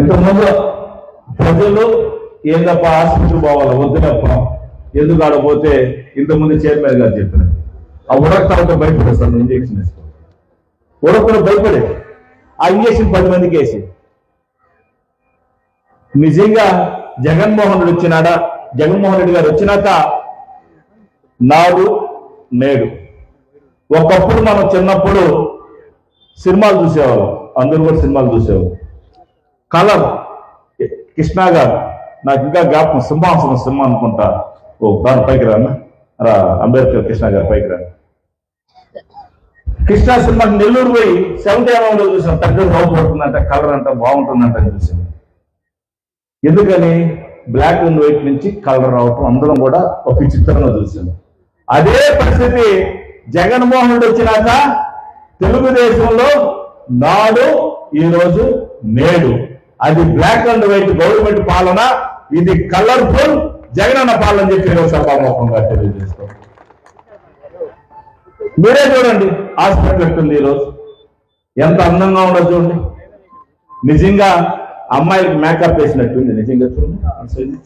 ఇంతకుముందు ప్రజలు ఏందప్ప హాస్పిటల్ పోవాలి వద్దునప్ప ఎందుకు ఆడపోతే ఇంతకుముందు చైర్మన్ గారు చెప్పారు ఆ ఉడకతో భయపడేస్తాను ఇంజక్షన్ వేసుకో. ఉడకలు భయపడే ఆ ఇంజక్షన్ పది మందికి వేసి. నిజంగా జగన్మోహన్ రెడ్డి వచ్చినాడా? జగన్మోహన్ రెడ్డి గారు వచ్చినాక నాడు నేడు. ఒకప్పుడు మనం చిన్నప్పుడు సినిమాలు చూసేవాళ్ళం. అందరూ కూడా సినిమాలు చూసేవాళ్ళం. కలర్ కృష్ణ గారు నాకు ఇంకా జ్ఞాపకం సింహాసనం సినిమా అనుకుంటా. ఓ దాని పైకి రాన్న రా అంబేద్కర్ కృష్ణ గారు పైకి రా. కృష్ణా సినిమా నెల్లూరు పోయి సెవెంటీ ఎంఎంలో చూసిన పెద్ద బాగుపడుతుందంట కలర్ అంట బాగుంటుందంట అని చూసాం. ఎందుకని? బ్లాక్ అండ్ వైట్ నుంచి కలర్ రావటం అందరం కూడా ఒక చిత్రంలో చూసింది అదే పరిస్థితి జగన్మోహన్ రెడ్డి వచ్చినాక తెలుగుదేశంలో నాడు ఈరోజు నేడు. అది బ్లాక్ అండ్ వైట్ గవర్నమెంట్ పాలన ఇది కలర్ఫుల్ జగనన్న పాలన అని చెప్పి సభాముఖంగా తెలియజేస్తాం. మీరే చూడండి హాస్పిటల్ ఉంది ఈరోజు. ఎంత అందంగా ఉండదు చూడండి. నిజంగా అమ్మాయికి మేకప్ వేసినట్టుంది నిజంగా చూడండి.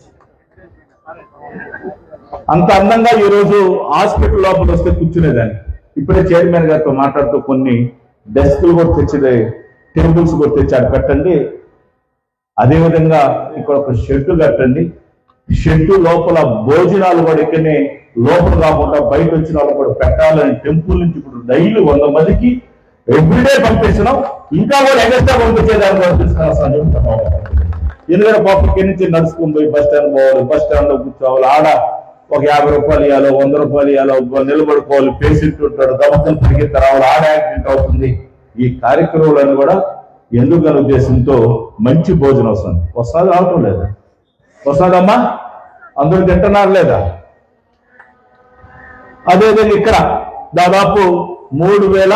అంత అందంగా ఈ రోజు హాస్పిటల్ లోపల వస్తే కూర్చునేదాన్ని. ఇప్పుడే చైర్మన్ గారితో మాట్లాడుతూ కొన్ని డెస్క్లు కూడా తెచ్చిదే టేబుల్స్ కూడా తెచ్చి పెట్టండి. అదేవిధంగా ఇక్కడ ఒక షెడ్ కట్టండి. షెడ్ లోపల భోజనాలు కూడా ఇక్కడనే లోపల కాకుండా బయట వచ్చిన వాళ్ళు కూడా పెట్టాలని టెంపుల్ నుంచి ఇప్పుడు డైలీ వంద మందికి ఎవ్రీడే పంపిస్తున్నాం ఇంకా కూడా ఎగస్ట్రా పంపించేదాన్ని కూడా చెప్తున్నాం ఎందుకంటే పాప ఇక్కడి నుంచి నడుచుకుని పోయి బస్ స్టాండ్ పోవాలి బస్ స్టాండ్లో కూర్చోవాలి. ఆడ ఒక యాభై రూపాయలు ఇవ్వాలి వంద రూపాయలు ఇవ్వాలి నిలబడుకోవాలి పేషెంట్ ఉంటాడు దమకం పరిగెత్తి రావాలి ఆడ యాక్సిడెంట్ అవుతుంది. ఈ కార్యక్రమాలను కూడా ఎందుకని ఉద్దేశంతో మంచి భోజనం వస్తుంది. వస్తుంది రావటం లేదా? వస్తుందమ్మా? అందరూ తింటున్నారు లేదా? అదేవిధంగా ఇక్కడ దాదాపు మూడు వేల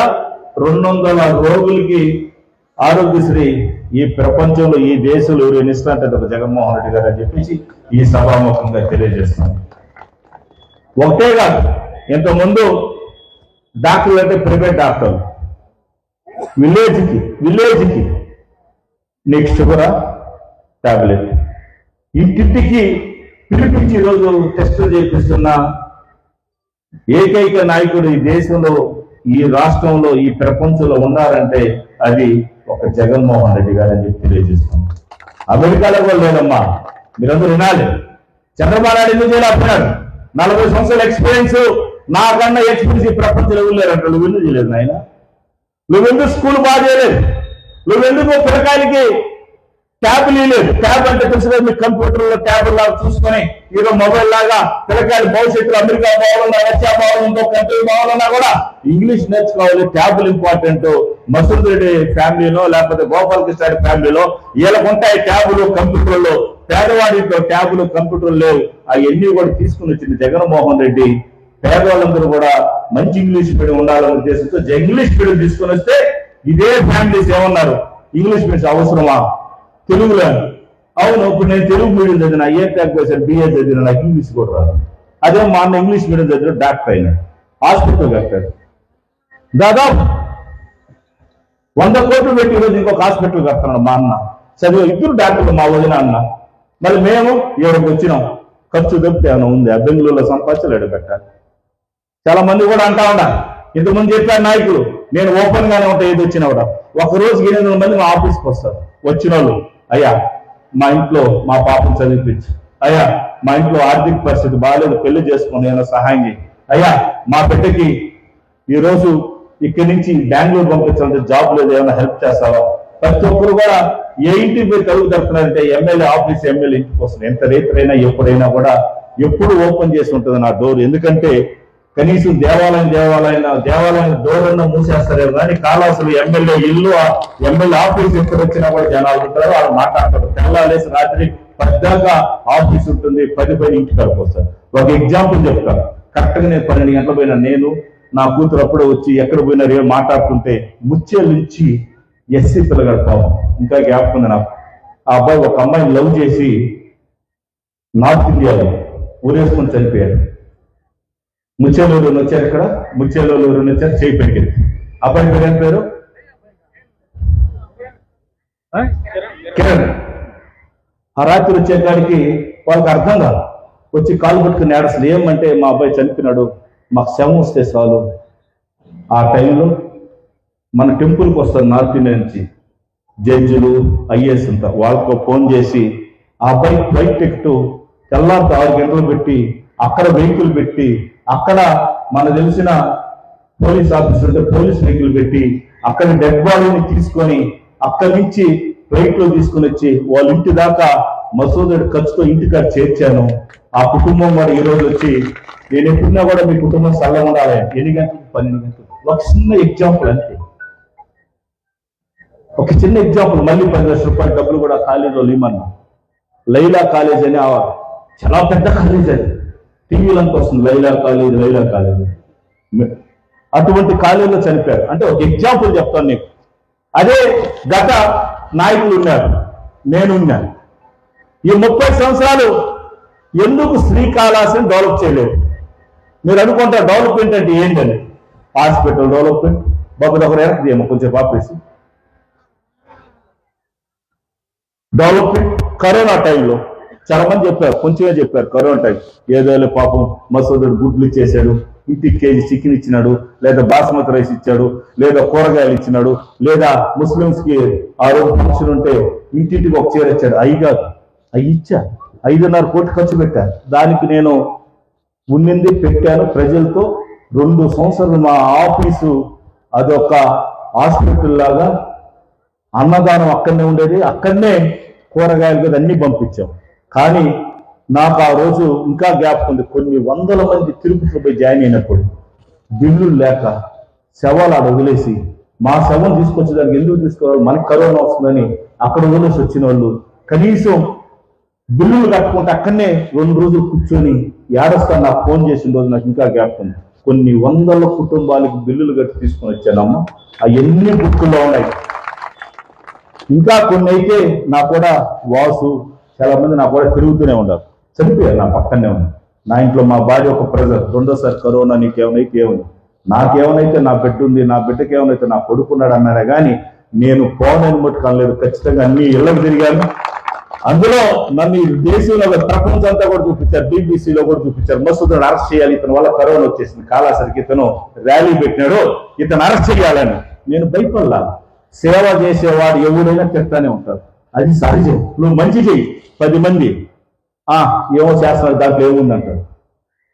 రెండు వందల రోగులకి ఆరోగ్యశ్రీ ఈ ప్రపంచంలో ఈ దేశంలో ఎవరు ఎన్నిస్తారంటే ఒక జగన్మోహన్ రెడ్డి గారు అని చెప్పేసి ఈ సభాముఖంగా తెలియజేస్తున్నాను. ఒకటే కాదు ఇంతకుముందు డాక్టర్లు అంటే ప్రైవేట్ డాక్టర్లు. విలేజ్కి విలేజ్కి. నెక్స్ట్ కూడా టాబ్లెట్ ఇంటింటికి పిలిపించి ఈరోజు టెస్టులు చేపిస్తున్న ఏకైక నాయకుడు ఈ దేశంలో ఈ రాష్ట్రంలో ఈ ప్రపంచంలో ఉన్నారంటే అది ఒక జగన్మోహన్ రెడ్డి గారు అని చెప్పి తెలియజేస్తున్నాం అమెరికాలో కూడా లేదమ్మా. మీరందరూ వినాలి. చంద్రబాబు నాయుడు ఎందుకు చేయలేకపోయినాడు నలభై సంవత్సరాల ఎక్స్పీరియన్స్ నాకన్నా ఎక్స్పీరియన్స్ ఈ ప్రపంచంలో ఎవరు లేరంట నువ్వు ఎందుకు చేయలేదు నాయన నువ్వెందుకు స్కూల్ బాగా చేయలేదు? నువ్వెందుకు పిల్లకాయలకి ట్యాబ్ లేదు ట్యాబ్ అంటే తెలుసు కదా మీకు కంప్యూటర్లో ట్యాబ్ లాగా చూసుకొని ఏదో మొబైల్ లాగా పిల్లకాయలు భవిష్యత్తులో అమెరికా పోవాలన్నా రష్యా పోవాలన్నా కంట్రీ పోవాలన్నా కూడా ఇంగ్లీష్ నేర్చుకోవాలి. ట్యాబ్లు ఇంపార్టెంట్. మసూద్ రెడ్డి ఫ్యామిలీలో లేకపోతే గోపాలకృష్ణ ఫ్యామిలీలో వీళ్ళకు ఉంటాయి ట్యాబులు కంప్యూటర్లు. పేదవాడితో ట్యాబులు కంప్యూటర్లు లేవు. అవన్నీ కూడా తీసుకుని వచ్చింది జగన్మోహన్ రెడ్డి. పేదవాళ్ళందరూ కూడా మంచి ఇంగ్లీష్ మీడియం ఉండాలనే ఉద్దేశంతో ఇంగ్లీష్ మీడియం తీసుకుని వస్తే ఇదే ఫ్యామిలీస్ ఏమన్నారు? ఇంగ్లీష్ మీడియం అవసరమా? తెలుగులో అవును ఇప్పుడు నేను తెలుగు మీడియం చదివిన ఏ ట్యాక్ వేసాను బిఏ చదివిన నాకు ఇంగ్లీష్ కూడా రాదు. అదే మా అన్న ఇంగ్లీష్ మీడియం చదివిన డాక్టర్ అయినాడు. హాస్పిటల్ కట్టాడు. దాదాపు వంద కోట్లు పెట్టి ఈరోజు ఇంకొక హాస్పిటల్ కడుతున్నాడు మా అన్న. చదివే ఇద్దరు డాక్టర్లు మా వదిన అన్న. మరి మేము ఇక్కడికి వచ్చినాం? ఖర్చు తప్పితే ఏమైనా ఉంది? ఆ బెంగళూరులో సంపాదించలేడు పెట్టాలి చాలా మంది కూడా అంటా ఉన్నా ఇంతకుముందు చెప్పారు నాయకులు నేను ఓపెన్ గానే ఉంటా ఏది వచ్చినా కూడా. ఒక రోజుకి ఎనిమిది వందల మంది మా ఆఫీస్కి వస్తారు. వచ్చిన వాళ్ళు అయ్యా మా ఇంట్లో మా పాపను చదివిపించు. అయ్యా మా ఇంట్లో ఆర్థిక పరిస్థితి బాగాలేదు పెళ్ళి చేసుకుని ఏమైనా సహాయం చేయి అయ్యా మా బిడ్డకి ఈరోజు ఇక్కడి నుంచి బెంగళూరు పంపించాలంటే జాబ్ లేదు ఏమైనా హెల్ప్ చేస్తావా? ప్రతి ఒక్కరు కూడా ఏ ఇంటికి పోయి తలుపు తడుపుతున్నారంటే ఎమ్మెల్యే ఆఫీస్ ఎమ్మెల్యే ఇంటికి వస్తుంది ఎంత రేపైనా ఎప్పుడైనా కూడా ఎప్పుడు ఓపెన్ చేసి ఉంటుంది నా డోర్ ఎందుకంటే కనీసం దేవాలయం దేవాలయం దేవాలయం డోర్ అన్న మూసేస్తారేమో కానీ కాళాసులు ఎమ్మెల్యే ఇల్లు ఎమ్మెల్యే ఆఫీస్ ఎప్పుడు వచ్చినా కూడా జనాలు ఉంటారు వాళ్ళు మాట్లాడతారు. తెల్లాలేసి రాత్రి పెద్దగా ఆఫీస్ ఉంటుంది పది పది ఇంటికి వరకు వస్తారు. ఒక ఎగ్జాంపుల్ చెప్తాను కరెక్ట్గా నేను పన్నెండు గంటల పోయినా నేను నా కూతురు అప్పుడే వచ్చి ఎక్కడ పోయినా ఏం మాట్లాడుతుంటే ముచ్చేల నుంచి ఎస్సీ పిల్లగాడు పాపం. ఇంకా గ్యాప్ ఉంది నాకు. ఆ అబ్బాయి ఒక అమ్మాయిని లవ్ చేసి నార్త్ ఇండియాలో ఊరేసుకొని చనిపోయాడు. ముచ్చేలూరు వచ్చారు ఇక్కడ? ముచ్చేలూరు వచ్చారు? చేయి పెరిగింది అబ్బాయి పేరు ఏం పేరు? కిరణ్. ఆ రాత్రి వచ్చేకాడికి వాళ్ళకి అర్థం కాదు. వచ్చి కాలు పట్టుకుని ఏడసలు ఏమంటే మా అబ్బాయి చనిపోయినాడు. మాకు శవం వస్తే చాలు. ఆ టైంలో మన టెంపుల్కి వస్తారు నార్త్ ఇండియా నుంచి. జడ్జిలు ఐఏఎస్ ఉంటారు వాళ్ళకు ఫోన్ చేసి ఆ అబ్బాయి ఫ్లైట్ టికెట్ తెల్లారితో ఆరు గంటలు పెట్టి అక్కడ వెహికల్ పెట్టి అక్కడ మన తెలిసిన పోలీస్ ఆఫీసర్ ఉంటే పోలీస్ వెహికల్ పెట్టి అక్కడ డెడ్ బాడీని తీసుకొని అక్కడి నుంచి ఫ్లైట్లో తీసుకుని వచ్చి వాళ్ళ ఇంటి దాకా మసోదడు ఖర్చుతో ఇంటికాడ చేర్చాను. ఆ కుటుంబం వాడు ఈ రోజు వచ్చి నేను ఎప్పుడున్నా కూడా మీ కుటుంబం చల్లగా ఉండాలి. ఎన్ని గంటలకు పన్నెండు గంటలు. ఒక చిన్న ఎగ్జాంపుల్ అంతే. ఒక చిన్న ఎగ్జాంపుల్ మళ్ళీ పది లక్షల రూపాయలు డబ్బులు కూడా కాలేజీలో లేమన్నా లైలా కాలేజ్ అని చాలా పెద్ద కాలేజ్ అది. టీవీలో అంతా వస్తుంది లైలా కాలేజ్ లైలా కాలేజ్ అటువంటి కాలేజీలో చనిపోయారు. అంటే ఒక ఎగ్జాంపుల్ చెప్తాను నీకు. అదే గత నాయకులు ఉన్నారు. నేనున్నాను ఈ ముప్పై సంవత్సరాలు ఎందుకు శ్రీకాళహస్తిని డెవలప్ చేయలేదు? మీరు అనుకుంటారు డెవలప్మెంట్ అంటే ఏంటని. హాస్పిటల్ డెవలప్మెంట్ బాబు ఒకరు వెనక్కి కొంచెం ఆపేసి. డెవలప్మెంట్ కరోనా టైంలో చాలా మంది చెప్పారు కొంచెమే చెప్పారు కరోనా టైం ఏదో పాపం మసూదుడు గుడ్లు ఇచ్చేసాడు ఇంటికి కేజీ చికెన్ ఇచ్చినాడు లేదా బాస్మతి రైస్ ఇచ్చాడు లేదా కూరగాయలు ఇచ్చినాడు లేదా ముస్లిమ్స్కి ఆ రోజు ఫంక్షన్ ఉంటే ఇంటింటికి ఒక చీర ఇచ్చాడు. అయి కాదు అవి ఇచ్చా. ఐదున్నర కోట్లు ఖర్చు పెట్టాను దానికి నేను ఉన్నింది పెట్టాను. ప్రజలతో రెండు సంవత్సరాలు మా ఆఫీసు అదొక హాస్పిటల్ లాగా అన్నదానం అక్కడనే ఉండేది. అక్కడనే కూరగాయలు కదా అన్ని పంపించాం. కానీ నాకు ఆ రోజు ఇంకా గ్యాప్ ఉంది. కొన్ని వందల మంది తిరుపతిలో పోయి జాయిన్ అయినప్పుడు బిల్లులు లేక శవాలు ఆడ వదిలేసి మా శవం తీసుకొచ్చేదానికి ఎందుకు తీసుకోవాలి? మనకి కరోనా వస్తుందని అక్కడ వదిలేసి వచ్చిన వాళ్ళు కనీసం బిల్లులు కట్టుకుంటే అక్కడనే రెండు రోజులు కూర్చొని ఏడస్తా నాకు ఫోన్ చేసిన రోజు నాకు ఇంకా గ్యాప్ ఉంది. కొన్ని వందల కుటుంబాలకు బిల్లులు కట్టి తీసుకొని వచ్చానమ్మ. అవన్నీ బుక్కుల్లో ఉన్నాయి. ఇంకా కొన్ని అయితే నా కూడా వాసు చాలా మంది నా కూడా తిరుగుతూనే ఉన్నారు. చనిపోయారు నా పక్కనే ఉంది నా ఇంట్లో మా భార్య ఒక ప్రెజర్ రెండోసారి కరోనా నీకేమైతే ఏముంది? నాకేమైతే నా బిడ్డ ఉంది నా బిడ్డకి ఏమైతే నా కొడుకున్నాడు అన్నారే కానీ నేను పోనని మట్టుకు అనలేదు ఖచ్చితంగా అన్ని ఇళ్ళకు తిరిగాను. అందులో నన్ను దేశంలో ప్రపంచం అంతా కూడా చూపించారు. బీబీసీలో కూడా చూపించారు. మసూదుని అరెస్ట్ చేయాలి. ఇతని వల్ల కరోనా వచ్చేసింది. కాలాసరికి ఇతను ర్యాలీ పెట్టినాడు. ఇతను అరెస్ట్ చేయాలని. నేను భయపడలా. సేవ చేసేవాడు ఎవడైనా తిట్టానే ఉంటారు అది సహజం నువ్వు మంచి చెయ్యి పది మంది. ఆ ఏమో చేస్తున్నారు దాంట్లో ఏముందంటారు.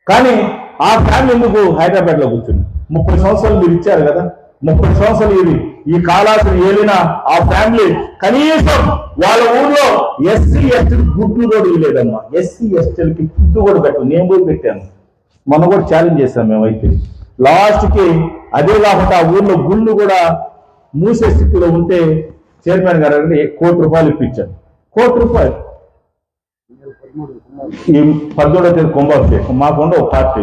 కానీ ఆ ఫ్యామిలీ ఎందుకు హైదరాబాద్లో కూర్చుని కూర్చుంది? ముప్పై సంవత్సరాలు మీరు ఇచ్చారు కదా? ముప్పై సంవత్సరాలు ఇది. ఈ కాలాసులు ఏలిన ఆ ఫ్యామిలీ కనీసం వాళ్ళ ఊర్లో ఎస్సీ ఎస్టీ గుడ్లు కూడా ఇవ్వలేదమ్మా. ఎస్సీ ఎస్టీలకి గుడ్డు కూడా పెట్టు నేను కూడా పెట్టాను. మొన్న కూడా ఛాలెంజ్ చేశాం మేమైతే లాస్ట్కి అదే కాకుండా ఆ ఊర్లో గుళ్ళు కూడా మూసే స్థితిలో ఉంటే చైర్మన్ గారు అంటే కోటి రూపాయలు ఇప్పించారు. కోటి రూపాయలు. ఈ పద్దెనిమిదో తేదీ కుంభాభిషేకం. మాకుండా ఒక పార్టీ.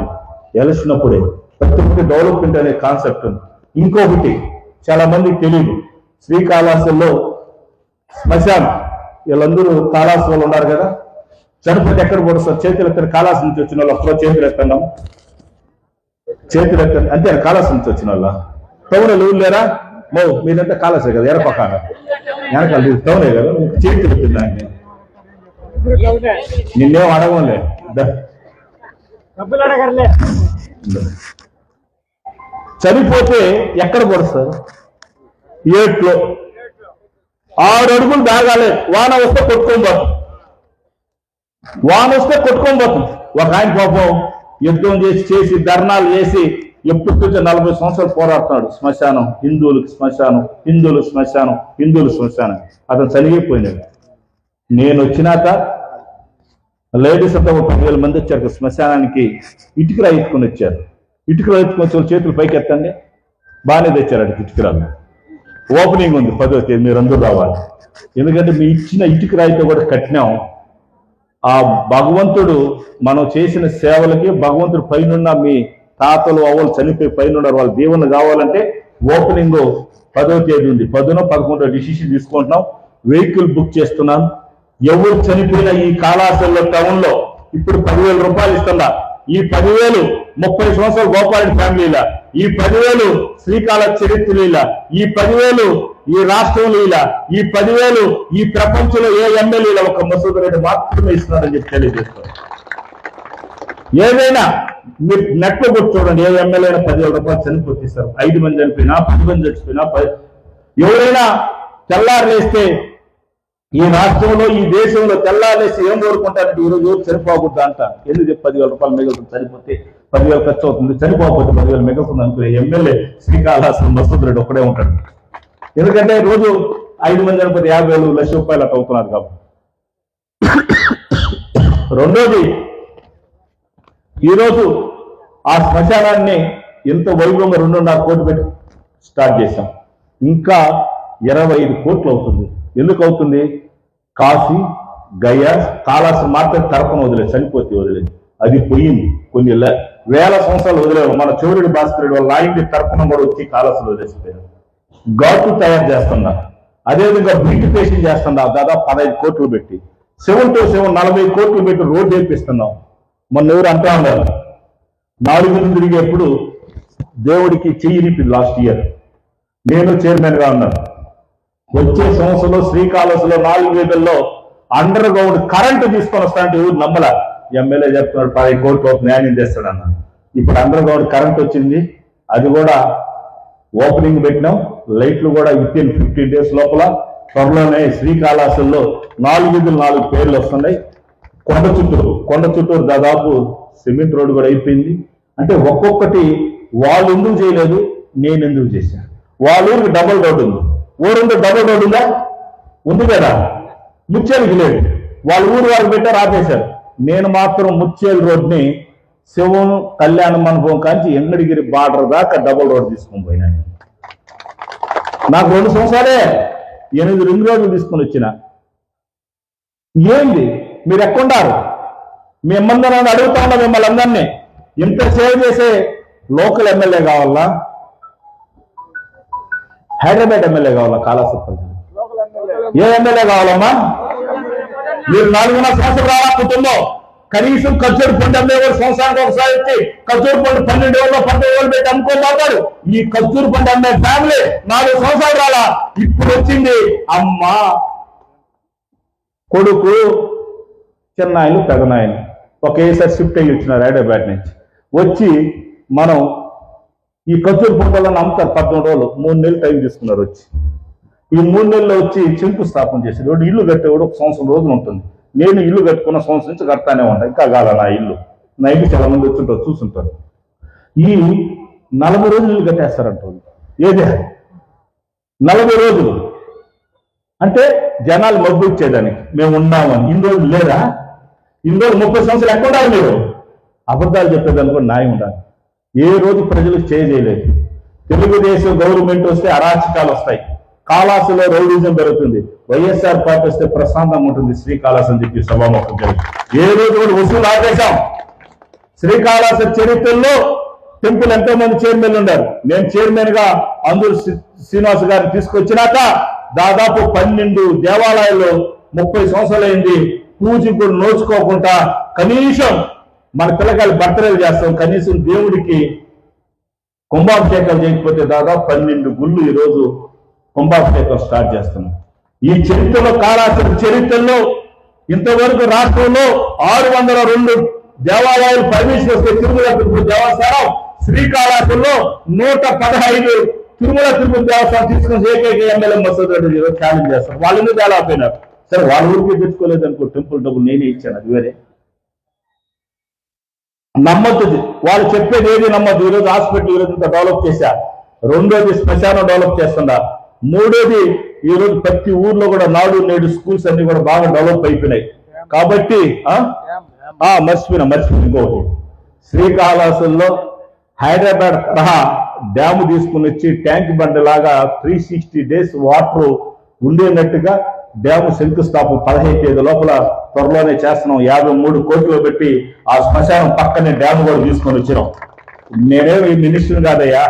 ఎలక్షన్ అప్పుడే ప్రతి ఒక్కటి డెవలప్మెంట్ అనే కాన్సెప్ట్ ఉంది. ఇంకొకటి చాలా మందికి తెలియదు శ్రీకాళహస్తిలో శ్మశానం. వీళ్ళందరూ కాళాస్తిలో ఉన్నారు కదా. చనిపోతే ఎక్కడ పడుస్తారు చేతులు ఎత్తారు. కాళాసి నుంచి వచ్చిన వాళ్ళు అప్పుడు చేతులు ఎత్తన్నాం చేతులు ఎత్తారు. అంతే కాళాసి నుంచి వచ్చిన వాళ్ళ. టౌన్ లేరా మో మీదంతా కాళాసే కదా ఎరపక్క వెనకాల టౌనే కదా చేతి పెట్టిందాన్ని నిన్నేం అడగలే డబ్బులు చనిపోతే ఎక్కడ పడుస్తారు ఏట్లో. ఆరు అడుగులు దాగాలి వాన వస్తే కొట్టుకొని పోతుంది వాన వస్తే కొట్టుకొని పోతుంది ఒక ఆయన పాపం యుద్ధం చేసి చేసి ధర్నాలు చేసి ఎప్పటి నుంచో నలభై సంవత్సరాలు పోరాడుతున్నాడు శ్మశానం హిందువులకు శ్మశానం హిందువులు శ్మశానం హిందువులు శ్మశానం అతను చనిగిపోయినాడు నేను వచ్చినాక లేడీస్ అంతా ఒక పదివేల మంది వచ్చారు శ్మశానానికి ఇటుకరా ఎత్తుకొని వచ్చారు. ఇటుకరా ఎత్తుకొని వచ్చి చేతులు పైకి ఎత్తండి బాగానే తెచ్చారు అటు ఇటుకరాలు ఓపెనింగ్ ఉంది పదో తేదీ మీరు అందరూ రావాలి. ఎందుకంటే మీ ఇచ్చిన ఇటుక రాయితో కూడా కట్టినాం. ఆ భగవంతుడు మనం చేసిన సేవలకి భగవంతుడు పైనున్న మీ తాతలు అవ్వలు చనిపోయి పైన ఉన్నారు వాళ్ళ దీవెన కావాలంటే ఓపెనింగ్ పదో తేదీ ఉంది. పదునో పదకొండో డిసిషన్ తీసుకుంటున్నాం. వెహికల్ బుక్ చేస్తున్నాం. ఎవరు చనిపోయిన ఈ కాళాశల్లో టౌన్లో ఇప్పుడు పదివేల రూపాయలు ఇస్తున్నా ఈ పదివేలు ముప్పై సంవత్సరాలు గోపాలని ఫ్యామిలీలా ఈ పదివేలు శ్రీకాళ చరిత్రలీల ఈ పదివేలు ఈ రాష్ట్రంలో ఇలా ఈ పదివేలు ఈ ప్రపంచంలో ఏ ఎమ్మెల్యేల ఒక మసూద్ రెడ్డి మాత్రమే ఇస్తున్నారని చెప్పి తెలియజేస్తారు ఏదైనా మీరు నెట్లో కూడా చూడండి ఏ ఎమ్మెల్యే అయినా పదివేల రూపాయలు చనిపోతీస్తారు ఐదు మంది చనిపోయినా పది మంది చచ్చిపోయినా పది ఎవరైనా తెల్లారులేస్తే ఈ రాష్ట్రంలో ఈ దేశంలో తెల్లారేసి ఏం కోరుకుంటారంటే ఈ రోజు ఎవరు చనిపోకూడదు అంట. ఎందుకు పదివేల రూపాయలు మిగులుతుంది? చనిపోతే పదివేలు ఖర్చు అవుతుంది. చనిపోకపోతే పదివేలు మిగులుతుంది అనుకునే ఎమ్మెల్యే శ్రీకాళహస్తి మసూద్ రెడ్డి ఒక్కడే ఉంటాడు. ఎందుకంటే రోజు ఐదు మంది చనిపోతే యాభై వేలు లక్ష రూపాయలు అట్లా అవుతున్నారు కాబట్టి. రెండోది ఈరోజు ఆ శ్మశానాన్ని ఎంత వైభవంగా రెండున్నర కోట్లు పెట్టి స్టార్ట్ చేశాం. ఇంకా ఇరవై ఐదు కోట్లు అవుతుంది. ఎందుకు అవుతుంది? కాశీ గయా కాళాసి మాత్రం తరపున వదిలేదు చనిపోతే వదిలేదు. అది పోయింది కొన్ని వేల సంవత్సరాలు వదిలేవు. మన చౌరుడి భాస్కరుడు వాళ్ళ ఆయన్ని తరపున కూడా వచ్చి కాళాసులు వదిలేసిపోయారు. ఘాటు తయారు చేస్తున్నారు అదేవిధంగా బ్యూటిఫికేషన్ చేస్తున్నా. దాదాపు పదహైదు కోట్లు పెట్టి. సెవెన్ టు సెవెన్ నలభై కోట్లు పెట్టి రోడ్డు వేపిస్తున్నాం. మొన్న ఎవరు అంటా ఉన్నారు? నాలుగు తిరిగేప్పుడు దేవుడికి చెయ్యి నిపి లాస్ట్ ఇయర్ నేను చైర్మన్గా ఉన్నాను. వచ్చే సంవత్సరంలో శ్రీకాళహస్తిలో నాలుగు వేదల్లో అండర్ గ్రౌండ్ కరెంట్ తీసుకొని వస్తానంటే ఎవరు నమ్మల? ఎమ్మెల్యే చెప్తున్నాడు పది కోట్లు అవుతుంది న్యాయం చేస్తాడన్న ఇప్పుడు అండర్ గ్రౌండ్ కరెంట్ వచ్చింది. అది కూడా ఓపెనింగ్ పెట్టినాం. లైట్లు కూడా విత్ ఇన్ ఫిఫ్టీన్ డేస్ లోపల. త్వరలోనే శ్రీకాళహస్తిలో నాలుగు వీధులు నాలుగు పేర్లు వస్తున్నాయి. కొండ చుట్టూరు కొండ చుట్టూరు దాదాపు సిమెంట్ రోడ్డు కూడా అయిపోయింది. అంటే ఒక్కొక్కటి వాళ్ళు ఎందుకు చేయలేదు నేను ఎందుకు చేశాను వాళ్ళ ఊరికి డబుల్ రోడ్డు ఉంది. ఊరుందో డబుల్ రోడ్డు ఉందా? ఉంది కదా. ముచ్చేలికి లేదు. వాళ్ళ ఊరు వాళ్ళు పెట్టారు ఆపేశారు నేను మాత్రం ముచ్చేలు రోడ్ని శివం కళ్యాణ మండపం కాంచి ఎంగడిగిరి బార్డర్ దాకా డబుల్ రోడ్ తీసుకొని పోయినా నాకు రెండు సంవత్సరాలే ఎనిమిది రెండు రోజులు తీసుకొని వచ్చిన. ఏంది? మీరు ఎక్కడున్నారు మిమ్మల్ని నన్ను అడుగుతా ఉన్నా మిమ్మల్ని అందరినీ. ఇంత సేవ చేసే లోకల్ ఎమ్మెల్యే కావాలా? హైదరాబాద్ ఎమ్మెల్యే కావాలా? కాళాసు ఏ ఎమ్మెల్యే కావాలమ్మా? మీరు నాలుగున్నర సంవత్సరం రాలా కుటుంబం? కనీసం ఖర్చూరు పండు అమ్మేవారు సంవత్సరానికి ఒకసారి వచ్చి ఖర్చూరు పండు పన్నెండు వేలు పన్నెండు వేలు పెట్టి అమ్ముకోబోతారు ఈ ఖర్చూరు పండు అమ్మే ఫ్యామిలీ నాలుగు సంవత్సరాలు రాలా. ఇప్పుడు వచ్చింది అమ్మా. కొడుకు చిన్నాయలు పెదనాయలు ఒకేసారి షిఫ్ట్ అయ్యి వచ్చినారు హైదరాబాద్ నుంచి. వచ్చి మనం ఈ ఖర్చూరు పొందాలని అమ్ముతారు పద్నాలుగు రోజులు మూడు నెలలు టైం తీసుకున్నారు వచ్చి. ఈ మూడు నెలల్లో వచ్చి చింపు స్థాపన చేసి వాడు ఇల్లు కట్టేవాడు ఒక సంవత్సరం రోజులు ఉంటుంది. నేను ఇల్లు కట్టుకున్న సంవత్సరం నుంచి కడతానే ఉంటాను ఇంకా కాల నా ఇల్లు. నా ఇల్లు చాలా మంది వచ్చుంటారు చూసుంటారు. ఈ నలభై రోజులు ఇల్లు కట్టేస్తారంట వాళ్ళు. ఏదే? నలభై రోజులు. అంటే జనాలు మబ్బు ఇచ్చేదానికి. మేము ఉన్నామని. ఇన్ని రోజులు లేదా? ఇన్ని రోజులు ముప్పై సంవత్సరాలు ఎక్కడ ఉండాలి మీరు? అబద్ధాలు చెప్పేదానికి కూడా న్యాయం ఉండాలి. ఏ రోజు ప్రజలు చేయలేదు. తెలుగుదేశం గవర్నమెంట్ వస్తే అరాచకాలు వస్తాయి. కాళాసులో రౌడిజం పెరుగుతుంది. వైఎస్ఆర్ పార్టీ వస్తే ప్రశాంతంగా ఉంటుంది. శ్రీకాళాసు అని చెప్పి సభాముఖం ఏ రోజు కూడా వసూలు ఆపేశాం. శ్రీకాళహస్తి చరిత్రలో టెంపుల్ ఎంతో మంది చైర్మన్ ఉన్నారు. నేను చైర్మన్గా అందరు శ్రీనివాస్ గారిని తీసుకొచ్చినాక దాదాపు పన్నెండు దేవాలయాల్లో ముప్పై సంవత్సరాలు అయింది కూడా నోచుకోకుండా కనీసం మన పిల్లకాయలు బర్త్డేలు చేస్తాం. కనీసం దేవుడికి కుంభాభిషేకం చేయకపోతే దాదాపు పన్నెండు గుళ్ళు ఈరోజు కుంభాభిషేకం స్టార్ట్ చేస్తున్నాం. ఈ చరిత్రలో కాళాస్త్రి చరిత్రలో ఇంతవరకు రాష్ట్రంలో ఆరు వందల రెండు దేవాలయాలు పర్మిషన్ వస్తే తిరుమల తిరుపతి దేవస్థానం శ్రీకాళాసంలో నూట పదహైదు తిరుమల తిరుపతి దేవస్థానం తీసుకుని ఏకైక ఎమ్మెల్యే మసూద్ రెడ్డి ఈరోజు ఛాలెంజ్ చేస్తారు. వాళ్ళు ఎందుకు తేడా పోయినారు సరే వాళ్ళ ఊరికి తెచ్చుకోలేదు అనుకో టెంపుల్ డబ్బులు నేనే ఇచ్చాను అది వేరే. నమ్మద్దు వాళ్ళు చెప్పేది ఏది నమ్మద్దు. ఈరోజు హాస్పిటల్ ఈరోజు ఇంత డెవలప్ చేశా. రెండోది శ్మశానం డెవలప్ చేస్తున్నా. మూడోది ఈ రోజు ప్రతి ఊర్లో కూడా నాడు నేడు స్కూల్స్ అన్ని కూడా బాగా డెవలప్ అయిపోయినాయి. కాబట్టి ఆ? మర్చిపోయినా మర్చిపోయినా ఇంకొకటి. శ్రీకాళహస్తిలో హైదరాబాద్ తరహా డ్యాము తీసుకుని వచ్చి ట్యాంక్ బండ్ లాగా త్రీ సిక్స్టీ డేస్ వాటర్ ఉండేటట్టుగా డ్యాము శంకుస్థాపన పదహైదు తేదీ లోపల త్వరలోనే చేస్తున్నాం. యాభై మూడు కోట్లు పెట్టి ఆ శ్మశానం పక్కనే డ్యాము కూడా తీసుకొని వచ్చినాం. నేనేమి మినిస్టర్ కాదయ్యా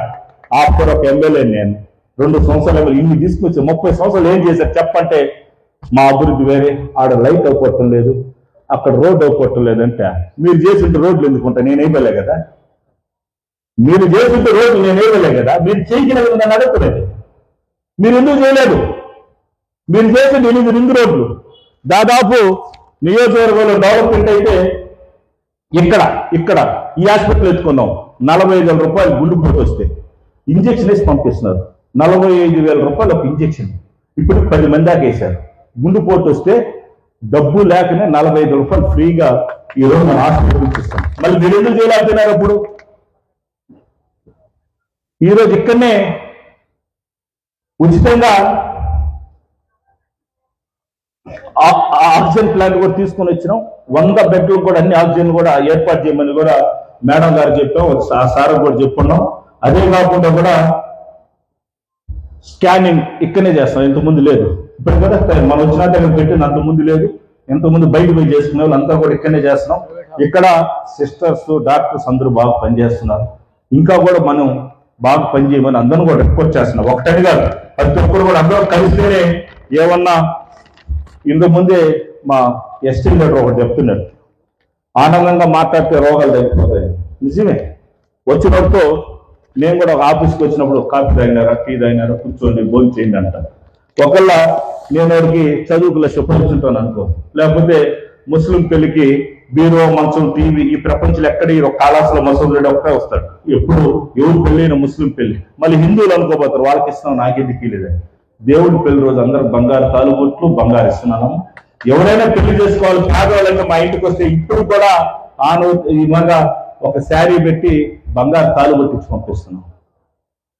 ఆఫ్టర్ ఒక ఎమ్మెల్యే నేను. రెండు సంవత్సరాలు ఇన్ని తీసుకొచ్చి ముప్పై సంవత్సరాలు ఏం చేశారు చెప్పంటే మా అభివృద్ధి వేరే ఆడ లైట్ అవ్వటం లేదు అక్కడ రోడ్డు అవ్వటం లేదంటే. మీరు చేసింటే రోడ్లు ఎందుకుంటా నేను ఇవ్వలే కదా. మీరు చేసింటే రోడ్లు నేను వేయలే కదా. మీరు చేయగలిగిన నన్ను అడుగుతున్నది మీరు ఎందుకు చేయలేదు? మీరు చేసిన ఎనిమిది రింగ్ రోడ్లు దాదాపు నియోజకవర్గంలో డెవలప్మెంట్ అయితే ఇక్కడ ఇక్కడ ఈ హాస్పిటల్ ఎత్తుకున్నాం. నలభై ఐదు వేల రూపాయలు గుండు పోటు వస్తే ఇంజక్షన్ వేసి పంపిస్తున్నారు. నలభై ఐదు వేల రూపాయలు ఒక ఇంజక్షన్. ఇప్పుడు పది మంది దాకా వేశారు. గుండు పోటు వస్తే డబ్బు లేకనే నలభై ఐదు రూపాయలు ఫ్రీగా ఈ రోజు మన హాస్పిటల్ ఇస్తాం మళ్ళీ మీరు ఎందుకు చేయలేకపోయినారు అప్పుడు? ఈరోజు ఇక్కడనే ఉచితంగా ఆక్సిజన్ ప్లాంట్ కూడా తీసుకొని వచ్చినాం. వంద బెడ్లు కూడా అన్ని ఆక్సిజన్ కూడా ఏర్పాటు చేయమని కూడా మేడం గారు చెప్పాం. సార్ కూడా చెప్పున్నాం. అదే కాకుండా కూడా స్కానింగ్ ఇక్కడనే చేస్తాం. ఇంతకుముందు లేదు. ఇప్పుడు కూడా మనం వచ్చిన దగ్గర పెట్టింది అంతకుముందు ముందు లేదు. ఇంత బయట పోయి చేసుకునే వాళ్ళు అంతా కూడా ఇక్కడనే చేస్తున్నాం. ఇక్కడ సిస్టర్స్ డాక్టర్స్ అందరూ బాగా పనిచేస్తున్నారు. ఇంకా కూడా మనం బాగా పనిచేయమని అందరం కూడా రిక్వెస్ట్ చేస్తున్నాం. ఒకటని కాదు ప్రతి ఒక్కరు కూడా అందరూ కలిస్తేనే ఏమన్నా ఇందు ముందే మా ఎస్టీ లీడర్ ఒకటి చెప్తున్నాడు. ఆనందంగా మాట్లాడితే రోగాలు తగ్గిపోతాయి. నిజమే. వచ్చినప్పుడు నేను కూడా ఒక ఆఫీస్కి వచ్చినప్పుడు కాఫీ తాగినారా టీ తాగినారా కూర్చోండి భోజనం చేయండి అంట. ఒకళ్ళ నేను వాడికి చదువుకుల చెప్పాల్సింటాను అనుకో. లేకపోతే ముస్లిం పెళ్ళికి బీరో మంచం టీవీ ఈ ప్రపంచంలో ఎక్కడ ఈ కాళాసులో మసూద్ రెడ్డి వస్తాడు. ఎప్పుడు ఎవరు పెళ్ళైన ముస్లిం పెళ్ళి మళ్ళీ హిందువులు అనుకోపోతారు వాళ్ళకి ఇస్తాం నాకేది లేదని దేవుడి పెళ్ళి రోజు అందరూ బంగారు తాలుబొట్లు బంగారు ఇస్తున్నాను ఎవరైనా పెళ్ళి చేసుకోవాలి పేదవాళ్ళంటే మా ఇంటికి వస్తే ఇప్పుడు కూడా ఆను ఈ మగా ఒక శారీ పెట్టి బంగారు తాలుబొట్టించి పంపిస్తున్నాం.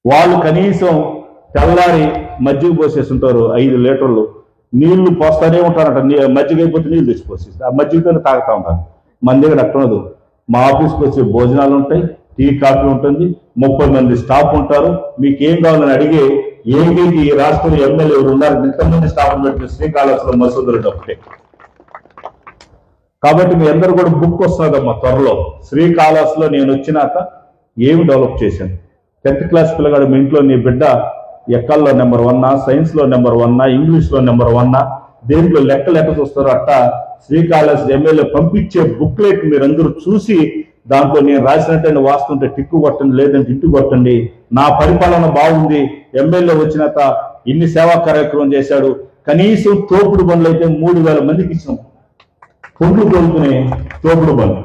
వాళ్ళు కనీసం తెల్లారి మజ్జిగ పోసేసి ఉంటారు ఐదు లీటర్లు. నీళ్ళు పోస్తూనే ఉంటారంట. మజ్జిగ అయిపోతే నీళ్ళు తెచ్చి పోసేసి ఆ మజ్జిగతోనే తాగుతా ఉంటారు. మన దగ్గర అట్లా మా ఆఫీస్కి వచ్చే భోజనాలు ఉంటాయి టీ కాఫీ ఉంటుంది. ముప్పై మంది స్టాఫ్ ఉంటారు. మీకు ఏం కావాలని అడిగి ఏంటి ఈ రాష్ట్రంలో ఎమ్మెల్యే ఎవరు ఉన్నారు? ఇంతమంది స్థాపన పెట్టిన శ్రీకాళహస్తం మసూదరుడు ఒకటే కాబట్టి మీ అందరూ కూడా బుక్ వస్తుందమ్మా త్వరలో. శ్రీకాళహస్తిలో నేను వచ్చినాక ఏమి డెవలప్ చేశాను? టెన్త్ క్లాస్ పిల్లగాడు మీ ఇంట్లో నీ బిడ్డ ఎక్కల్లో నెంబర్ వన్నా సైన్స్లో నెంబర్ వన్నా ఇంగ్లీష్లో నెంబర్ వన్నా దేంట్లో లెక్క లెక్క చూస్తారో అట్ట శ్రీకాళహస్తి ఎమ్మెల్యే పంపించే బుక్లెట్ మీరందరూ చూసి దాంట్లో నేను రాసినట్టు వాస్తుంటే టిక్కు కొట్టండి లేదంటే ఇంటి కొట్టండి. నా పరిపాలన బాగుంది. ఎమ్మెల్యే వచ్చినాక ఇన్ని సేవా కార్యక్రమం చేశాడు. కనీసం తోపుడు బండ్లు అయితే మూడు వేల మందికి ఇచ్చినాం. పొండ్లు కొనుక్కునే తోపుడు బండ్లు.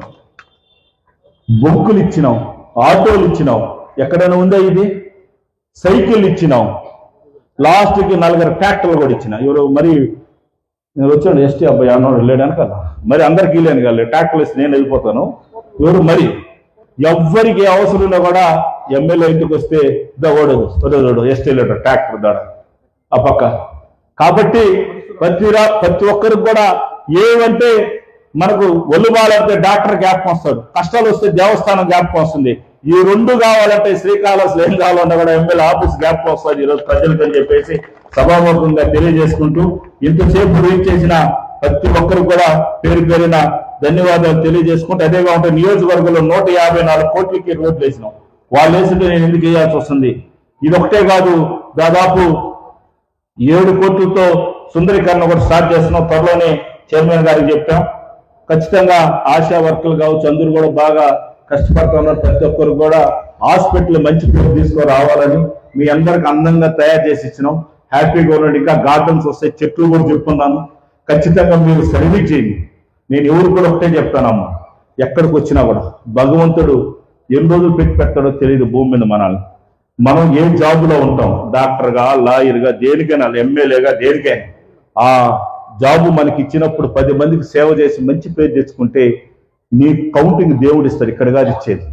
బొక్కులు ఇచ్చినాం. ఆటోలు ఇచ్చినాం. ఎక్కడైనా ఉందా ఇది? సైకిల్ ఇచ్చినాం. లాస్ట్కి నలుగురు ట్రాక్టర్లు కూడా ఇచ్చిన. ఎవరు మరి నేను వచ్చాను ఎస్టీ అబ్బాయి అన్నాడు లేడాను కదా మరి అందరికి లేను కదా ట్రాక్టర్లు ఇస్తే నేను వెళ్ళిపోతాను. ఎవరు మరి? ఎవ్వరికి అవసరం ఉన్నా కూడా ఎమ్మెల్యే ఇంటికి వస్తే దోడు వదోడు ఎస్టీ లీటర్ ట్రాక్టర్ దాడ ఆ పక్క. కాబట్టి ప్రతి ప్రతి ఒక్కరికి కూడా ఏమంటే మనకు ఒళ్ళు బాగాలంటే డాక్టర్ జ్ఞాపకం వస్తాడు కష్టాలు వస్తే దేవస్థానం జ్ఞాపకం వస్తుంది. ఈ రెండు కావాలంటే శ్రీకాళహస్ ఏం కావాలన్నా కూడా ఎమ్మెల్యే ఆఫీస్ జ్ఞాపకం వస్తుంది ఈరోజు ప్రజలకు అని చెప్పేసి సభాముఖంగా తెలియజేసుకుంటూ ఇంతసేపు రీచ్ చేసిన ప్రతి ఒక్కరికి కూడా పేరు పేరిన ధన్యవాదాలు తెలియజేసుకుంటే అదే కాకుండా నియోజకవర్గంలో నూట యాభై నాలుగు కోట్లకి రోడ్లు వేసినాం. వాళ్ళు వేసింటే నేను ఎందుకు వేయాల్సి వస్తుంది? ఇది ఒకటే కాదు దాదాపు ఏడు కోట్లతో సుందరీకరణ కూడా స్టార్ట్ చేస్తున్నాం. త్వరలోనే చైర్మన్ గారికి చెప్పాం ఖచ్చితంగా ఆశా వర్కర్లు కావచ్చు అందరూ కూడా బాగా కష్టపడుతున్నారు ప్రతి ఒక్కరు కూడా హాస్పిటల్ మంచి పేరు తీసుకురావాలని మీ అందరికి అందంగా తయారు చేసి ఇచ్చినాం. హ్యాపీగా ఉండండి ఇంకా గార్డెన్స్ వస్తాయి చెట్లు కూడా చెప్పుకున్నాను ఖచ్చితంగా మీరు సర్వీస్ చేయండి. నేను ఎవరు కూడా ఒకటే చెప్తానమ్మా. ఎక్కడికి వచ్చినా కూడా భగవంతుడు ఎన్ని రోజులు పెట్టి పెట్టాడో తెలియదు భూమి మీద మనల్ని. మనం ఏ జాబులో ఉంటాం? డాక్టర్గా లాయర్గా దేనికైనా ఎమ్మెల్యేగా దేనికైనా. ఆ జాబు మనకి ఇచ్చినప్పుడు పది మందికి సేవ చేసి మంచి పేరు తెచ్చుకుంటే నీ కౌంటింగ్ దేవుడు ఇస్తారు ఇక్కడ కాదు ఇచ్చేది.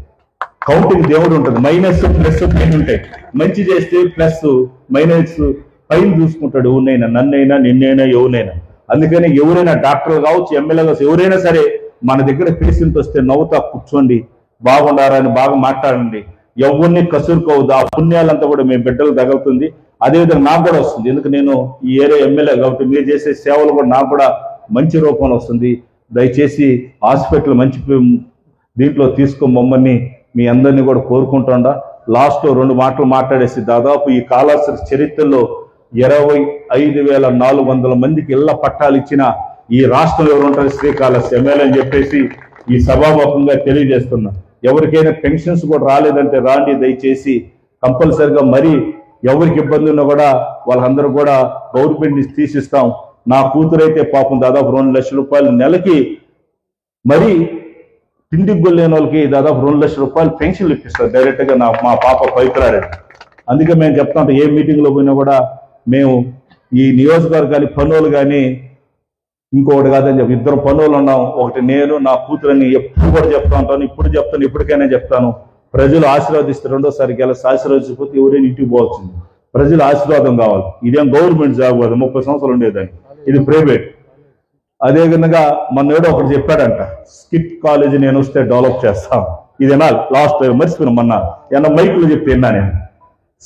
కౌంటింగ్ దేవుడు ఉంటుంది. మైనస్ ప్లస్ పైన ఉంటాయి. మంచి చేస్తే ప్లస్ మైనస్ పైన చూసుకుంటాడు. ఎవరినైనా నన్నైనా నిన్నైనా ఎవరినైనా. అందుకని ఎవరైనా డాక్టర్లు కావచ్చు ఎమ్మెల్యే కావచ్చు ఎవరైనా సరే మన దగ్గర పేషెంట్ వస్తే నవ్వుతా కూర్చోండి బాగుండాలని బాగా మాట్లాడండి. ఎవరిని కసురుకోవద్దు ఆ పుణ్యాలంతా కూడా మీ బిడ్డలు తగులుతుంది. అదేవిధంగా నాకు కూడా వస్తుంది. ఎందుకు నేను ఈ ఏరియా ఎమ్మెల్యే కాబట్టి మీరు చేసే సేవలు కూడా నాకు కూడా మంచి రూపంలో వస్తుంది. దయచేసి హాస్పిటల్ మంచి దీంట్లో తీసుకో మమ్మల్ని మీ అందరినీ కూడా కోరుకుంటుండ లాస్ట్ రెండు మాటలు మాట్లాడేసి దాదాపు ఈ కాలాసరి చరిత్రలో ఇరవై ఐదు వేల నాలుగు వందల మందికి ఇళ్ళ పట్టాలు ఇచ్చిన ఈ రాష్ట్రం ఎవరు ఉంటారు శ్రీకాళహస్తి ఎమ్మెల్యే అని చెప్పేసి ఈ సభాముఖంగా తెలియజేస్తున్నా. ఎవరికైనా పెన్షన్స్ కూడా రాలేదంటే రాండి దయచేసి కంపల్సరిగా మరీ ఎవరికి ఇబ్బంది ఉన్నా కూడా వాళ్ళందరూ కూడా గవర్నమెంట్ నుంచి తీసిస్తాం. నా కూతురైతే పాపం దాదాపు రెండు లక్షల రూపాయలు నెలకి మరి తిండికి లేని వాళ్ళకి దాదాపు రెండు లక్షల రూపాయలు పెన్షన్లు ఇప్పిస్తారు. డైరెక్ట్గా నా మా పాప పవిత్రాడు. అందుకే మేము చెప్తా ఏ మీటింగ్లో పోయినా కూడా మేము ఈ నియోజకవర్గాన్ని పనులు కానీ ఇంకొకటి కాదని చెప్పి ఇద్దరు పనులు ఉన్నాం. ఒకటి నేను నా కూతురని ఎప్పుడు కూడా చెప్తా ఉంటాను ఇప్పుడు చెప్తాను ఇప్పటికైనా చెప్తాను. ప్రజలు ఆశీర్వదిస్తే రెండోసారి గెలిచి ఆశీర్వదించకపోతే ఎవరైనా ఇంటికి పోవచ్చింది ప్రజలు ఆశీర్వాదం కావాలి. ఇదేం గవర్నమెంట్ జాబ్ కాదు ముప్పై సంవత్సరాలు ఉండేదాన్ని. ఇది ప్రైవేట్. అదే విధంగా మన ఏడో ఒకటి చెప్పాడంట స్కిట్ కాలేజీ నేను వస్తే డెవలప్ చేస్తాం. ఇది వినాలి. లాస్ట్ మర్చిపోయిన మొన్న ఏమన్నా మైకులు చెప్తే విన్నా నేను.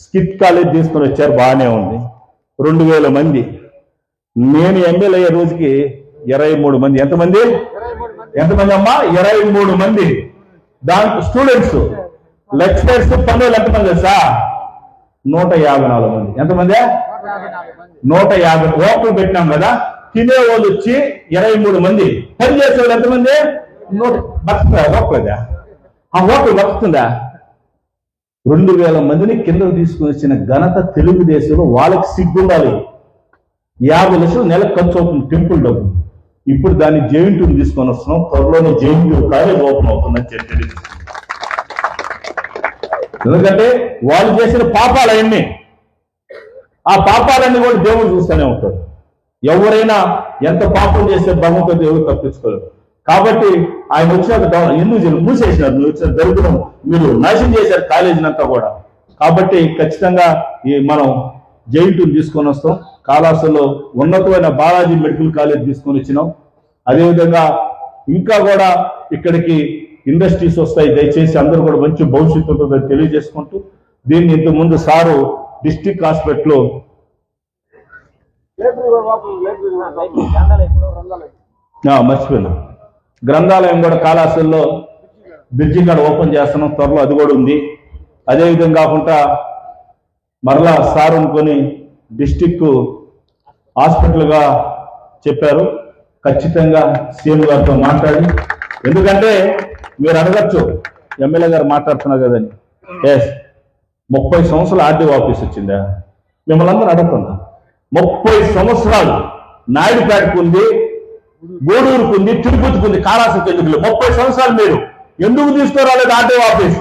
స్కిట్ కాలేజ్ తీసుకొని వచ్చారు బాగానే ఉంది. రెండు వేల మంది. నేను ఎమ్మెల్యే అయ్యే రోజుకి ఇరవై మూడు మంది. ఎంతమంది? ఎంతమంది అమ్మా? ఇరవై మూడు మంది. దాంట్లో స్టూడెంట్స్ లెక్చరర్స్ పనులు ఎంతమంది తెలుసా? నూట యాభై నాలుగు మంది. ఎంతమంది? నూట యాభై. ఓట్లు పెట్టినాం కదా. తినే వాళ్ళు వచ్చి ఇరవై మూడు మంది. పని చేసే వాళ్ళు ఎంతమంది? నూట బతుకుతుందా? ఓట్లేదా? ఆ ఓట్లు బతుకుతుందా? రెండు వేల మందిని కిందకు తీసుకుని వచ్చిన ఘనత తెలుగుదేశంలో వాళ్ళకి సిగ్గుండాలి. యాభై లక్షలు నెలకు ఖర్చు అవుతుంది టెంపుల్ డబ్బు. ఇప్పుడు దాన్ని జేఎన్టీని తీసుకొని వస్తున్నాం. త్వరలోనే జేఎన్టీ కాలేజ్ ఓపెన్ అవుతుందని చెప్పి ఎందుకంటే వాళ్ళు చేసిన పాపాలు ఆ పాపాలన్నీ కూడా దేవుడు చూస్తూనే ఉంటాడు. ఎవరైనా ఎంత పాపం చేస్తే భగవంతుడు దేవుడు తప్పించుకోలేదు కాబట్టి ఆయన వచ్చినాక ఎందుకు చేయలేదు? మూసేసినారు నువ్వు వచ్చిన దరిద్రం మీరు నాశనం చేశారు కాలేజీని అంతా కూడా కాబట్టి ఖచ్చితంగా ఈ మనం జైంటూని తీసుకొని వస్తాం కాళాసులో ఉన్నతమైన బాలాజీ మెడికల్ కాలేజ్ తీసుకొని వచ్చినాం అదేవిధంగా ఇంకా కూడా ఇక్కడికి ఇండస్ట్రీస్ వస్తాయి దయచేసి అందరూ కూడా మంచి భవిష్యత్తు ఉంటుందని తెలియజేసుకుంటూ దీన్ని ఇంతకుముందు సారు డిస్టిక్ హాస్పిటల్లో ఆ, మర్చిపోయినా గ్రంథాలయం కూడా కాళాసుల్లో బ్రిడ్జి కాడ ఓపెన్ చేస్తున్నాం త్వరలో అది కూడా ఉంది. అదేవిధంగా కాకుండా మరలా సార్ అనుకొని డిస్టిక్ హాస్పిటల్గా చెప్పారు. ఖచ్చితంగా సీఎం గారితో మాట్లాడి ఎందుకంటే మీరు అడగచ్చు ఎమ్మెల్యే గారు మాట్లాడుతున్నారు కదని ఎస్ ముప్పై సంవత్సరాలు ఆర్డీఓ ఆఫీస్ వచ్చిందా? మిమ్మల్ని అందరూ అడగకుండా. ముప్పై సంవత్సరాలు నాయుడుపేటకు ఉంది గూడూరుకు ఉంది తిరుపతికి ఉంది కాళాసకి ఎందుకు ముప్పై సంవత్సరాలు మీరు. ఎందుకు తీసుకురాలేదు ఆర్డీఓ ఆఫీస్?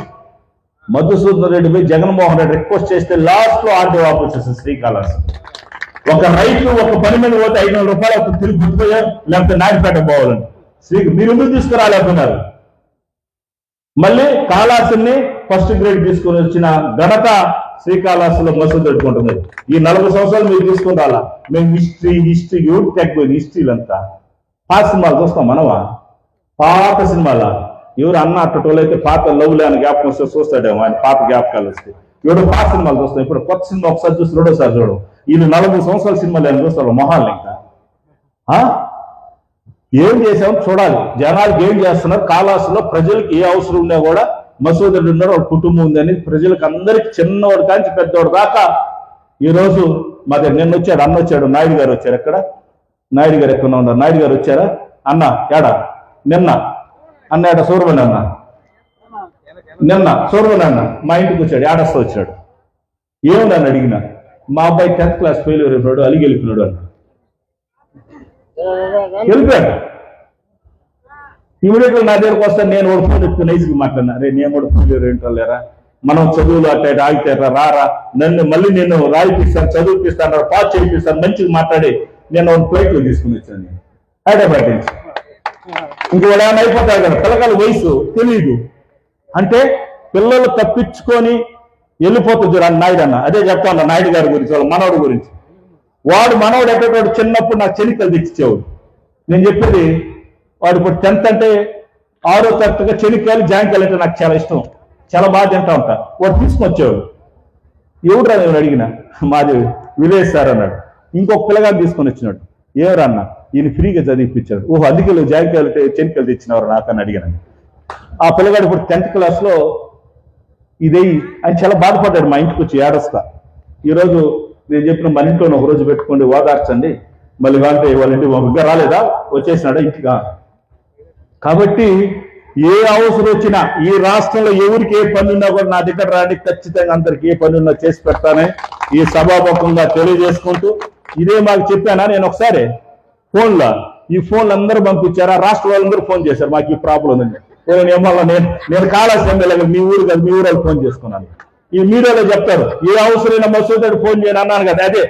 మధుసూదన్ రెడ్డి పోయి జగన్మోహన్ రెడ్డి రిక్వెస్ట్ చేస్తే లాస్ట్లో ఆర్డీఓ ఆఫీస్ వస్తుంది శ్రీకాళహస్తి ఒక రైతు ఒక పని మీద పోతే ఐదు వందల రూపాయలు ఒక తిరుపతి పోయా లేకపోతే నాయుడుపేట పోవాలని శ్రీ మీరు ఎందుకు తీసుకురాలేకున్నారు మళ్ళీ కాళాసుని ఫస్ట్ గ్రేడ్ తీసుకొని వచ్చిన ఘనత శ్రీకాళహస్తిలో మసూద్ పెట్టుకుంటుంది. ఈ నలభై సంవత్సరాలు మీరు తీసుకుని రాలా. మేము హిస్టరీ హిస్టరీ యూట్ టెక్ హిస్టరీలంతా. పాత సినిమాలు చూస్తాం మనమా? పాత సినిమాల? ఎవరు అన్న అట్టటోళ్ళు పాత లవ్లే అని జ్ఞాపకం వస్తే చూస్తాడేమో ఆయన పాత జ్ఞాపకాలు వస్తే. ఎవడు పాత సినిమాలు చూస్తాం? ఇప్పుడు కొత్త సినిమా ఒకసారి చూసి రెండోసారి చూడు వీళ్ళు నలభై సంవత్సరాల సినిమాలు ఏమైనా చూస్తారు మొహాలు ఇంకా. ఆ? ఏం చేసామో చూడాలి. జనాలకు ఏం చేస్తున్నారు? కాలాసులో ప్రజలకు ఏ అవసరం ఉన్నా కూడా మసూదరుడు ఉన్నాడు ఒక కుటుంబం ఉందని ప్రజలకు అందరికి చిన్నవాడు కాంచి పెద్దవాడు దాకా. ఈ రోజు మా దగ్గర నిన్న వచ్చాడు అన్న వచ్చాడు నాయుడు గారు వచ్చారు ఇక్కడ నాయుడు గారు ఎక్కడ ఉన్నారు? నాయుడు గారు వచ్చారా? అన్న ఏడా నిన్న. అన్న ఏడ సూర్యమణి అన్న. నిన్న. సూర్యమణి అన్న. మా ఇంటికి వచ్చాడు. ఏడస్తా వచ్చాడు. ఏముంది అని అడిగిన? మా అబ్బాయి టెన్త్ క్లాస్ ఫెయిల్ అయిపోయాడు అలిగి వెళ్ళిపోయినాడు అన్న. వెళ్ళిపోయాడు. ఇమీడియట్గా నా దగ్గరకు వస్తే నేను ఒక ఫోన్ ఎత్తుకుని నైస్కి మాట్లాడినా. రే నేను కూడా ఫోన్ ఏంటో లేరా? మనం చదువులు అట్ట ఆగితే రారా నన్ను మళ్ళీ నేను రాయిపిస్తాను చదువుపిస్తాను పాస్ చేయిస్తాను మంచిగా మాట్లాడి. నేను ఒక ఫ్లైట్లో తీసుకుని వచ్చాను. హైదరాబాద్ నుంచి. ఇంక ఏమైనా కదా పిల్లకాయల వయసు తెలియదు అంటే పిల్లలు తప్పించుకొని వెళ్ళిపోతుంది చూడండి నాయుడు అన్న. అదే చెప్తాను నాయుడు గారి గురించి వాళ్ళ మనవడు గురించి. వాడు మనవడు ఎట్టేటోడు చిన్నప్పుడు నాకు చెనికలు తెచ్చిచ్చేవాడు. నేను చెప్పేది వాడు ఇప్పుడు టెన్త్ అంటే ఆరో తరగతిగా చెనిక్కాయలు జాంకాయలు అంటే నాకు చాలా ఇష్టం. చాలా బాగా తింటా ఉంటా. వాడు తీసుకొచ్చేవాడు. ఎవడురా నేను అడిగిన? మాది విలేజ్ సార్ అన్నాడు. ఇంకొక పిల్లగాడు తీసుకొని వచ్చినాడు. ఎవరు అన్న ఈయన ఫ్రీగా చదివిపించాడు ఓహో అందుకే నువ్వు జాంకాయలు చెనికలు తెచ్చినవారు నాకని అడిగాను. ఆ పిల్లగాడు ఇప్పుడు టెన్త్ క్లాస్లో ఇదే ఆయన చాలా బాధపడ్డాడు మా ఇంటికి వచ్చి ఏడస్తా. ఈరోజు నేను చెప్పిన మన ఇంట్లో ఒక రోజు పెట్టుకోండి ఓదార్చండి. మళ్ళీ అంటే వాళ్ళ ఇంటికి ఇంకా రాలేదా? వచ్చేసినాడా ఇంటికా? కాబట్టి ఏ అవసరం వచ్చినా ఈ రాష్ట్రంలో ఎవరికి ఏ పని ఉన్నా కూడా నా దగ్గర రాని ఖచ్చితంగా అందరికి ఏ పని ఉన్నా చేసి పెడతానని ఈ సభాముఖంగా తెలియజేసుకుంటూ ఇదే మాకు చెప్పానా నేను ఒకసారి ఫోన్లో ఈ ఫోన్లు అందరూ పంపించారా రాష్ట్ర వాళ్ళందరూ ఫోన్ చేశారు మాకు ఈ ప్రాబ్లం ఉందని నేను ఏమన్నా నేను నేను కాళాసి మీ ఊరు కదా మీ ఊరు ఫోన్ చేసుకున్నాను ఈ మీడియాలో చెప్తారు ఏ అవసరమైన మసూదడు ఫోన్ చేయను అన్నాను కదా అదే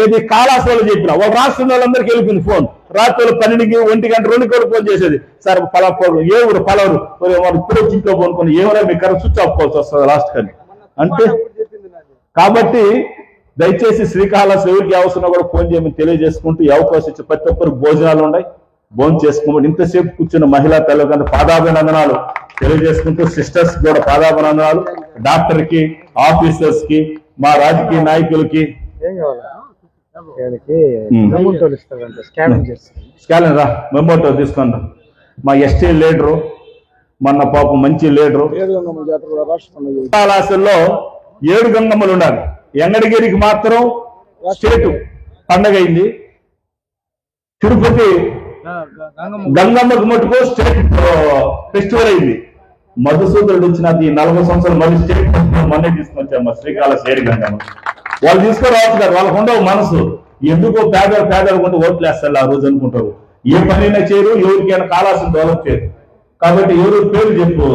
ఏది కాళాసి చెప్పిన ఒక రాష్ట్రం వాళ్ళందరికీ వెళ్ళిపోయింది ఫోన్ రాత్రులు పన్నెండుకి ఒంటి గంట రెండు కూడా ఫోన్ చేసేది సార్ పలా ఏ ఊరు పలవరు వాళ్ళు ఇప్పుడు వచ్చి ఇంట్లో ఏమైనా మీ కరెంట్ స్విచ్ ఆఫ్ వస్తుంది లాస్ట్ కానీ అంటే కాబట్టి దయచేసి శ్రీకాళహస్తి ఎవరికి అవసరం కూడా ఫోన్ చేయమని తెలియజేసుకుంటూ ఈ అవకాశం ఇచ్చి ప్రతి ఒక్కరు భోజనాలు ఉన్నాయి. భోజనం చేసుకోమని ఇంతసేపు కూర్చున్న మహిళా తల్లిదండ్రులు పాదాభినందనాలు తెలియజేసుకుంటూ సిస్టర్స్ కూడా పాదాభినందనాలు. డాక్టర్కి ఆఫీసర్స్కి మా రాజకీయ నాయకులకి. రా మెమోటో తీసుకుని రా. మా ఎస్టీ లీడరు మొన్న పాపం మంచి లీడరు. కళాశాలలో ఏడు గంగమ్మలు ఉండాలి. ఎంగడగిరికి మాత్రం స్టేట్ పండగ అయింది తిరుపతి గంగమ్మకు మటుకు స్టేట్ ఫెస్టివల్ అయింది. మధుసూదరుడు ఇచ్చిన ఈ నలభై సంవత్సరాలు మళ్ళీ స్టేట్ ఫెస్టివల్ మొన్నే తీసుకొచ్చాం మా శ్రీకాళహస్తి ఏడు గంగమ్మ. వాళ్ళు తీసుకురావచ్చు కదా వాళ్ళకు ఉండవు మనసు. ఎందుకో పేదలు పేదలు కొంటే ఓట్లు వేస్తారు ఆ రోజు అనుకుంటారు. ఏ పనైనా చేయరు ఎవరికైనా కాలాల్సిన డెవలప్ చేయరు. కాబట్టి ఎవరు పేరు చెప్పు.